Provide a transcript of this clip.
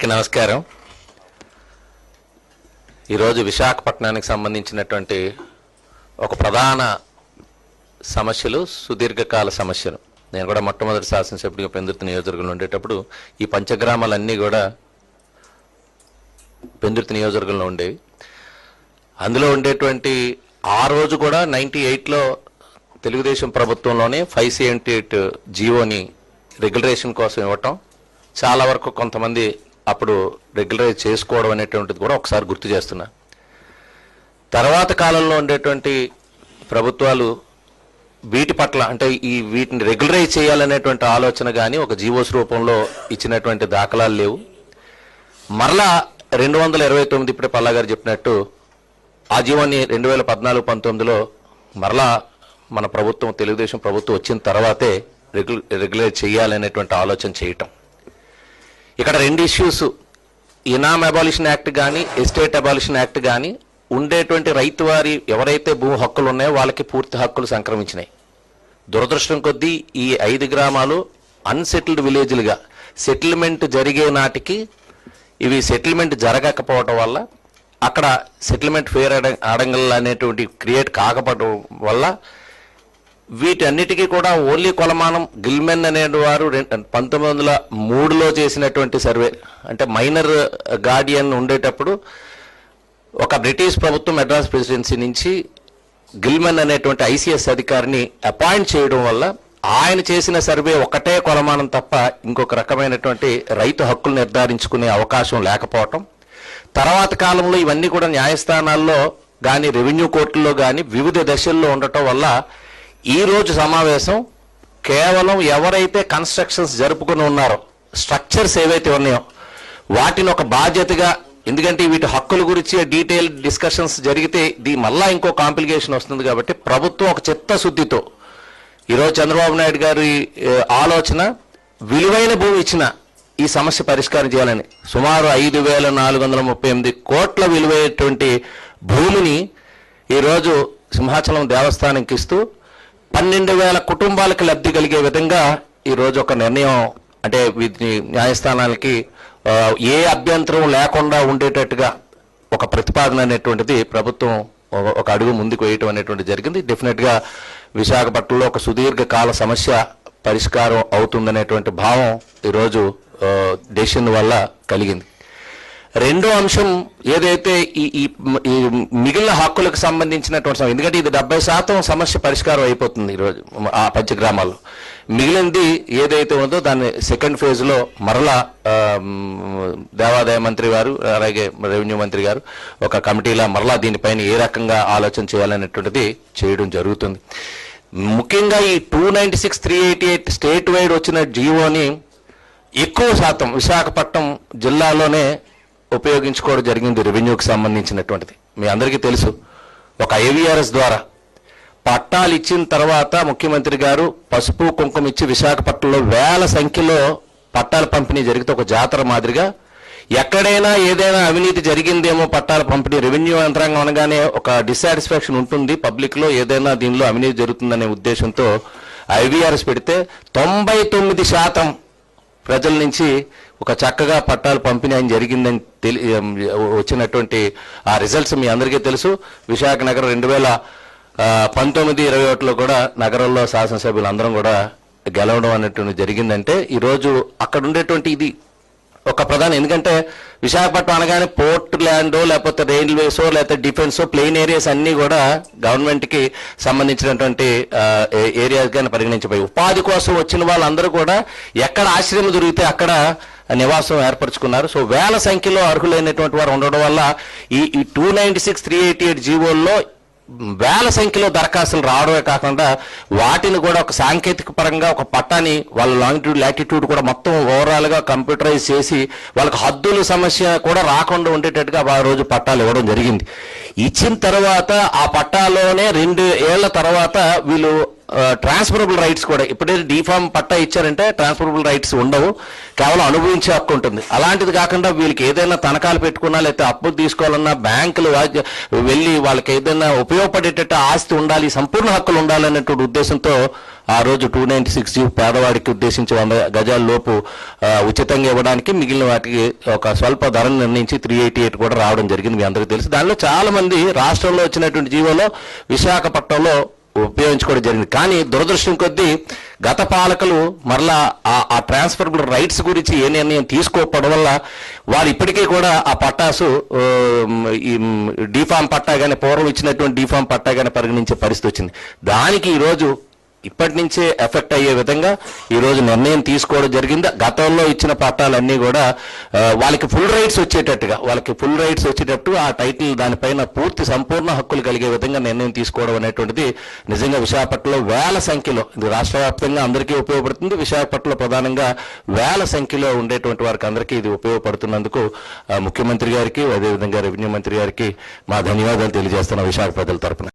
నమస్కారం. ఈరోజు విశాఖపట్నానికి సంబంధించినటువంటి ఒక ప్రధాన సమస్యలు సుదీర్ఘకాల సమస్యలు. నేను కూడా మొట్టమొదటి శాసనసభ్యుడిగా పెందుర్తి నియోజకవర్గంలో ఉండేటప్పుడు ఈ పంచగ్రామాలన్నీ కూడా పెందుర్తి నియోజకవర్గంలో ఉండేవి. అందులో ఉండేటువంటి ఆ రోజు కూడా నైంటీ ఎయిట్లో తెలుగుదేశం ప్రభుత్వంలోనే ఫైవ్ సెవెంటీ ఎయిట్ జీవోని రెగ్యులరేషన్ కోసం ఇవ్వటం. చాలా వరకు కొంతమంది అప్పుడు రెగ్యులరైజ్ చేసుకోవడం అనేటువంటిది కూడా ఒకసారి గుర్తు చేస్తున్నా. తర్వాత కాలంలో ఉండేటువంటి ప్రభుత్వాలు వీటి పట్ల అంటే ఈ వీటిని రెగ్యులరైజ్ చేయాలనేటువంటి ఆలోచన కానీ ఒక జీవోస్ రూపంలో ఇచ్చినటువంటి దాఖలాలు లేవు. మరలా రెండు వందల ఇరవై తొమ్మిది ఇప్పుడే పల్లా గారు చెప్పినట్టు ఆ జీవాన్ని రెండు వేల పద్నాలుగు పంతొమ్మిదిలో మరలా మన ప్రభుత్వం తెలుగుదేశం ప్రభుత్వం వచ్చిన తర్వాతే రెగ్యు రెగ్యులేట్ చేయాలనేటువంటి ఆలోచన చేయటం. ఇక్కడ రెండు ఇష్యూస్ ఇనామ్ అబాలిషన్ యాక్ట్ కానీ ఎస్టేట్ అబాలిషన్ యాక్ట్ కానీ ఉండేటువంటి రైతు వారి ఎవరైతే భూ హక్కులు ఉన్నాయో వాళ్ళకి పూర్తి హక్కులు సంక్రమించినాయి. దురదృష్టం కొద్దీ ఈ ఐదు గ్రామాలు అన్సెటిల్డ్ విలేజ్లుగా సెటిల్మెంట్ జరిగే నాటికి ఇవి సెటిల్మెంట్ జరగకపోవటం వల్ల అక్కడ సెటిల్మెంట్ ఫేర్ అడంగల్ అనేటువంటి క్రియేట్ కాకపోవడం వల్ల వీటన్నిటికీ కూడా ఓన్లీ కొలమానం గిల్మెన్ అనే వారు పంతొమ్మిది వందల మూడులో చేసినటువంటి సర్వే. అంటే మైనర్ గార్డియన్ ఉండేటప్పుడు ఒక బ్రిటిష్ ప్రభుత్వం మెడ్రాస్ ప్రెసిడెన్సీ నుంచి గిల్మెన్ అనేటువంటి ఐసీఎస్ అధికారిని అపాయింట్ చేయడం వల్ల ఆయన చేసిన సర్వే ఒకటే కొలమానం తప్ప ఇంకొక రకమైనటువంటి రైతు హక్కులు నిర్ధారించుకునే అవకాశం లేకపోవటం. తర్వాత కాలంలో ఇవన్నీ కూడా న్యాయస్థానాల్లో కానీ రెవెన్యూ కోర్టుల్లో కానీ వివిధ దశల్లో ఉండటం వల్ల ఈ రోజు సమావేశం కేవలం ఎవరైతే కన్స్ట్రక్షన్స్ జరుపుకుని ఉన్నారో స్ట్రక్చర్స్ ఏవైతే ఉన్నాయో వాటిని ఒక బాధ్యతగా ఎందుకంటే వీటి హక్కుల గురించి డీటెయిల్ డిస్కషన్స్ జరిగితే దీ మళ్ళా ఇంకో కాంప్లికేషన్ వస్తుంది కాబట్టి ప్రభుత్వం ఒక చిత్తశుద్ధితో ఈరోజు చంద్రబాబు నాయుడు గారి ఆలోచన విలువైన భూమి ఇచ్చిన ఈ సమస్య పరిష్కారం చేయాలని సుమారు ఐదు వేల నాలుగు వందల ముప్పై ఎనిమిది కోట్ల విలువైనటువంటి భూమిని ఈరోజు సింహాచలం దేవస్థానంకి ఇస్తూ పన్నెండు వేల కుటుంబాలకు లబ్ధి కలిగే విధంగా ఈరోజు ఒక నిర్ణయం అంటే వీటిని న్యాయస్థానాలకి ఏ అభ్యంతరం లేకుండా ఉండేటట్టుగా ఒక ప్రతిపాదన అనేటువంటిది ప్రభుత్వం ఒక- అడుగు ముందుకు వేయటం అనేటువంటి జరిగింది. డెఫినెట్గా విశాఖపట్నంలో ఒక సుదీర్ఘకాల సమస్య పరిష్కారం అవుతుందనేటువంటి భావం ఈరోజు డెసిషన్ వల్ల కలిగింది. రెండో అంశం ఏదైతే ఈ ఈ మిగిలిన హక్కులకు సంబంధించినటువంటి ఎందుకంటే ఇది డెబ్బై శాతం సమస్య పరిష్కారం అయిపోతుంది ఈరోజు ఆ పంచగ్రామాల్లో మిగిలింది ఏదైతే ఉందో దాన్ని సెకండ్ ఫేజ్లో మరలా దేవాదాయ మంత్రి గారు అలాగే రెవెన్యూ మంత్రి గారు ఒక కమిటీలా మరలా దీనిపైన ఏ రకంగా ఆలోచన చేయాలనేటువంటిది చేయడం జరుగుతుంది. ముఖ్యంగా ఈ two ninety six three eighty eight state wide వచ్చిన జియోని ఎక్కువ శాతం విశాఖపట్నం జిల్లాలోనే ఉపయోగించుకోవడం జరిగింది రెవెన్యూకి సంబంధించినటువంటిది. మీ అందరికీ తెలుసు ఒక ఐవీఆర్ఎస్ ద్వారా పట్టాలు ఇచ్చిన తర్వాత ముఖ్యమంత్రి గారు పసుపు కుంకుమ ఇచ్చి విశాఖపట్నంలో వేల సంఖ్యలో పట్టాల పంపిణీ జరిగితే ఒక జాతర మాదిరిగా ఎక్కడైనా ఏదైనా అవినీతి జరిగిందేమో పట్టాల పంపిణీ రెవెన్యూ యంత్రాంగం అనగానే ఒక డిస్సాటిస్ఫాక్షన్ ఉంటుంది. పబ్లిక్లో ఏదైనా దీనిలో అవినీతి జరుగుతుందనే ఉద్దేశంతో ఐవీఆర్ఎస్ పెడితే తొంభై తొమ్మిది శాతం ప్రజల నుంచి ఒక చక్కగా పట్టాలు పంపిణీ అని జరిగిందని తెలి వచ్చినటువంటి ఆ రిజల్ట్స్ మీ అందరికీ తెలుసు. విశాఖ నగరం రెండు వేల పంతొమ్మిది ఇరవై ఒకటిలో కూడా నగరంలో శాసనసభ్యులు అందరం కూడా గెలవడం అనేటువంటి జరిగిందంటే ఈరోజు అక్కడ ఉండేటువంటి ఇది. ఒక ప్రధాన ఎందుకంటే విశాఖపట్నం అనగానే పోర్ట్ ల్యాండో లేకపోతే రైల్వేసో లేకపోతే డిఫెన్సో ప్లెయిన్ ఏరియాస్ అన్నీ కూడా గవర్నమెంట్కి సంబంధించినటువంటి ఏరియాస్ కానీ పరిగణించబోయి ఉపాధి కోసం వచ్చిన వాళ్ళందరూ కూడా ఎక్కడ ఆశ్రయం దొరికితే అక్కడ నివాసం ఏర్పరచుకున్నారు. సో వేల సంఖ్యలో అర్హులైనటువంటి వారు ఉండడం వల్ల ఈ ఈ two ninety six three eighty eight జీవోల్లో వేల సంఖ్యలో దరఖాస్తులు రావడమే కాకుండా వాటిని కూడా ఒక సాంకేతిక పరంగా ఒక పట్టాని వాళ్ళ లాంగిట్యూడ్ లాటిట్యూడ్ కూడా మొత్తం ఓవరాల్గా కంప్యూటరైజ్ చేసి వాళ్ళకి హద్దుల సమస్య కూడా రాకుండా ఉండేటట్టుగా ఆ రోజు పట్టాలు ఇవ్వడం జరిగింది. ఇచ్చిన తర్వాత ఆ పట్టాలోనే రెండు ఏళ్ళ తర్వాత వీళ్ళు ట్రాన్స్ఫరబుల్ రైట్స్ కూడా. ఇప్పుడైతే డీఫామ్ పట్టా ఇచ్చారంటే ట్రాన్స్ఫరబుల్ రైట్స్ ఉండవు. కేవలం అనుభవించే హక్కు ఉంటుంది. అలాంటిది కాకుండా వీళ్ళకి ఏదైనా తనఖాలు పెట్టుకున్నా లేకపోతే అప్పు తీసుకోవాలన్నా బ్యాంకులు వెళ్ళి వాళ్ళకి ఏదైనా ఉపయోగపడేటట్టు ఆస్తి ఉండాలి సంపూర్ణ హక్కులు ఉండాలనేటువంటి ఉద్దేశంతో ఆ రోజు టూ నైన్టీ సిక్స్ పేదవాడికి ఉద్దేశించి వంద గజాల లోపు ఉచితంగా ఇవ్వడానికి మిగిలిన వాటికి ఒక స్వల్ప ధరను నిర్ణయించి త్రీ ఎయిటీ ఎయిట్ కూడా రావడం జరిగింది మీ అందరికీ తెలుసు. దానిలో చాలా మంది రాష్ట్రంలో వచ్చినటువంటి జీవోలో విశాఖపట్నంలో ఉపయోగించుకోవడం జరిగింది. కానీ దురదృష్టం కొద్దీ గత పాలకులు మరలా ఆ- ట్రాన్స్ఫర్ రైట్స్ గురించి ఏ నిర్ణయం తీసుకోకపోవడం వల్ల వారు ఇప్పటికీ కూడా ఆ పట్టాసు డిఫామ్ పట్టా కానీ పూర్వం ఇచ్చినటువంటి డిఫామ్ పట్టా కానీ పరిగణించే పరిస్థితి వచ్చింది. దానికి ఈరోజు ఇప్పటి నుంచే ఎఫెక్ట్ అయ్యే విధంగా ఈరోజు నిర్ణయం తీసుకోవడం జరిగింది. గతంలో ఇచ్చిన పట్టాలన్నీ కూడా వాళ్ళకి ఫుల్ రైట్స్ వచ్చేటట్టుగా వాళ్ళకి ఫుల్ రైట్స్ వచ్చేటట్టు ఆ టైటిల్ దానిపైన పూర్తి సంపూర్ణ హక్కులు కలిగే విధంగా నిర్ణయం తీసుకోవడం అనేటువంటిది నిజంగా విశాఖపట్నంలో వేల సంఖ్యలో ఇది రాష్ట్ర వ్యాప్తంగా అందరికీ ఉపయోగపడుతుంది. విశాఖపట్నంలో ప్రధానంగా వేల సంఖ్యలో ఉండేటువంటి వారికి అందరికీ ఇది ఉపయోగపడుతున్నందుకు ముఖ్యమంత్రి గారికి అదేవిధంగా రెవెన్యూ మంత్రి గారికి మా ధన్యవాదాలు తెలియజేస్తున్న విశాఖ ప్రజల తరపున.